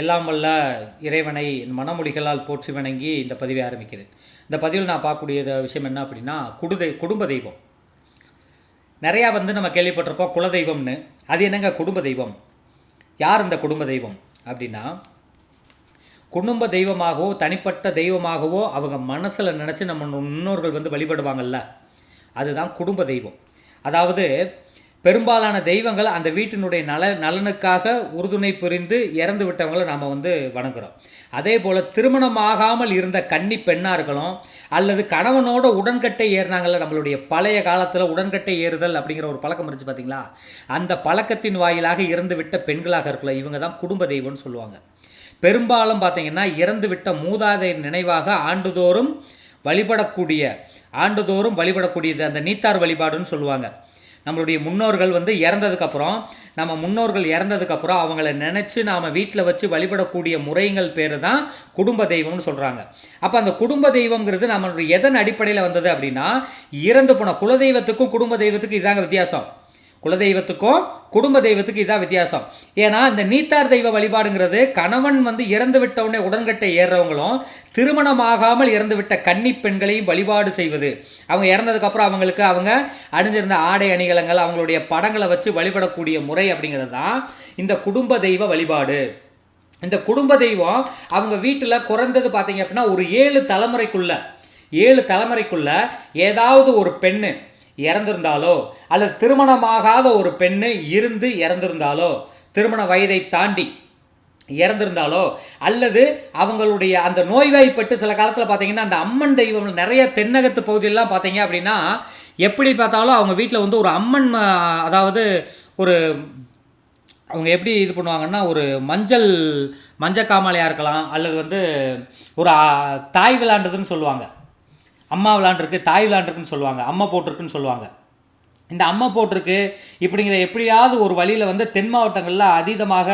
எல்லாம் வல்ல இறைவனை மனமொழிகளால் போற்றி வணங்கி இந்த பதிவை ஆரம்பிக்கிறேன். இந்த பதிவில் நான் பார்க்கக்கூடிய விஷயம் என்ன அப்படின்னா குடுதை குடும்ப தெய்வம். நிறையா வந்து நம்ம கேள்விப்பட்டிருப்போம் குலதெய்வம்னு. அது என்னங்க குடும்ப தெய்வம்? யார் இந்த குடும்ப தெய்வம்? அப்படின்னா குடும்ப தெய்வமாகவோ தனிப்பட்ட தெய்வமாகவோ அவங்க மனசில் நினச்சி நம்ம முன்னோர்கள் வந்து வழிபடுவாங்கல்ல அதுதான் குடும்ப தெய்வம். அதாவது பெரும்பாலான தெய்வங்கள் அந்த வீட்டினுடைய நல நலனுக்காக உறுதுணை புரிந்து இறந்து விட்டவங்களை நாம் வந்து வணங்குகிறோம் அதே போல் திருமணமாகாமல் இருந்த கன்னி பெண்ணாக இருக்கலாம் அல்லது கணவனோட உடன்கட்டை ஏறினாங்கல்ல நம்மளுடைய பழைய காலத்தில் உடன்கட்டை ஏறுதல் அப்படிங்கிற ஒரு பழக்கம் இருந்துச்சு பார்த்தீங்களா அந்த பழக்கத்தின் வாயிலாக இறந்து விட்ட பெண்களாக இருக்கலாம் இவங்க தான் குடும்ப தெய்வம்னு சொல்லுவாங்க. பெரும்பாலும் பார்த்தீங்கன்னா இறந்து விட்ட மூதாதை நினைவாக ஆண்டுதோறும் வழிபடக்கூடிய ஆண்டுதோறும் வழிபடக்கூடியது அந்த நீத்தார் வழிபாடுன்னு சொல்லுவாங்க. நம்மளுடைய முன்னோர்கள் வந்து இறந்ததுக்கப்புறம் நம்ம முன்னோர்கள் இறந்ததுக்கப்புறம் அவங்கள நினச்சி நாம் வீட்டில் வச்சு வழிபடக்கூடிய முறைகள் பேர் தான் குடும்ப தெய்வம்னு சொல்கிறாங்க அப்போ அந்த குடும்ப தெய்வம்ங்கிறது நம்மளுடைய எதன் அடிப்படையில் வந்தது அப்படின்னா இறந்து போன குலதெய்வத்துக்கும் குடும்ப தெய்வத்துக்கும் இதாங்க வித்தியாசம். குலதெய்வத்துக்கும் குடும்ப தெய்வத்துக்கு இதான் வித்தியாசம். ஏன்னா இந்த நீத்தார் தெய்வ வழிபாடுங்கிறது கணவன் வந்து இறந்து விட்டவுடனே உடன்கட்டை ஏறுறவங்களும் திருமணமாகாமல் இறந்து விட்ட கன்னி பெண்களையும் வழிபாடு செய்வது. அவங்க இறந்ததுக்கப்புறம் அவங்களுக்கு அவங்க அணிஞ்சிருந்த ஆடை அணிகலங்கள் அவங்களுடைய படங்களை வச்சு வழிபடக்கூடிய முறை அப்படிங்கிறது தான் இந்த குடும்ப தெய்வ வழிபாடு. இந்த குடும்ப தெய்வம் அவங்க வீட்டில் குறைந்தது பார்த்தீங்க அப்படின்னா ஒரு ஏழு தலைமுறைக்குள்ள ஏழு தலைமுறைக்குள்ள ஏதாவது ஒரு பெண்ணு இறந்திருந்தாலோ? அல்லது திருமணமாகாத ஒரு பெண்ணு இருந்து இறந்திருந்தாலோ? திருமண வயதை தாண்டி இறந்திருந்தாலோ? அல்லது அவங்களுடைய அந்த நோய்வாய்ப்பட்டு சில காலத்தில் பார்த்தீங்கன்னா அந்த அம்மன் தெய்வம் நிறைய தென்னகத்து பகுதியெல்லாம் பார்த்தீங்க அப்படின்னா எப்படி பார்த்தாலும் அவங்க வீட்டில் வந்து ஒரு அம்மன் ம- அதாவது ஒரு அவங்க எப்படி இது பண்ணுவாங்கன்னா ஒரு மஞ்சள் மஞ்சள் காமாலையாக இருக்கலாம் அல்லது வந்து ஒரு தாய் விளாண்டதுன்னு சொல்லுவாங்க. அம்மா விளாண்டுருக்கு தாய் விளாண்டுருக்குன்னு சொல்லுவாங்க அம்மா போட்டிருக்குன்னு சொல்லுவாங்க. இந்த அம்மா போட்டிருக்கு இப்படிங்கிற எப்படியாவது ஒரு வழியில் வந்து தென் மாவட்டங்களில் அதீதமாக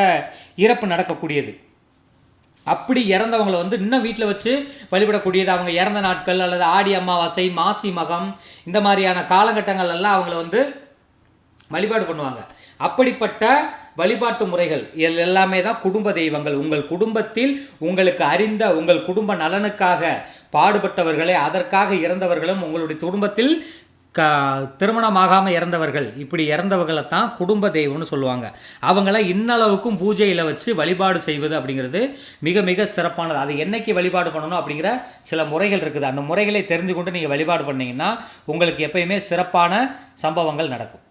இறப்பு நடக்கக்கூடியது. அப்படி இறந்தவங்களை வந்து இன்னும் வீட்டில் வச்சு வழிபடக்கூடியது அவங்க இறந்த நாட்கள் அல்லது ஆடி அமாவாசை மாசி மகம் இந்த மாதிரியான காலகட்டங்கள் எல்லாம் அவங்கள வந்து வழிபாடு பண்ணுவாங்க. அப்படிப்பட்ட வழிபாட்டு முறைகள் எல்லாமே தான் குடும்ப தெய்வங்கள். உங்கள் குடும்பத்தில் உங்களுக்கு அறிந்த உங்கள் குடும்ப நலனுக்காக பாடுபட்டவர்களே அதற்காக இறந்தவர்களும் உங்களுடைய குடும்பத்தில் க திருமணமாகாமல் இறந்தவர்கள். இப்படி இறந்தவர்களை தான் குடும்ப தெய்வம்னு சொல்லுவாங்க. அவங்கள இன்னளவுக்கும் பூஜையில் வச்சு வழிபாடு செய்வது அப்படிங்கிறது மிக மிக சிறப்பானது. அது என்னைக்கு வழிபாடு பண்ணணும் அப்படிங்கிற சில முறைகள் இருக்குது. அந்த முறைகளை தெரிஞ்சு கொண்டு நீங்கள் வழிபாடு பண்ணீங்கன்னா உங்களுக்கு எப்பயுமே சிறப்பான சம்பவங்கள் நடக்கும்.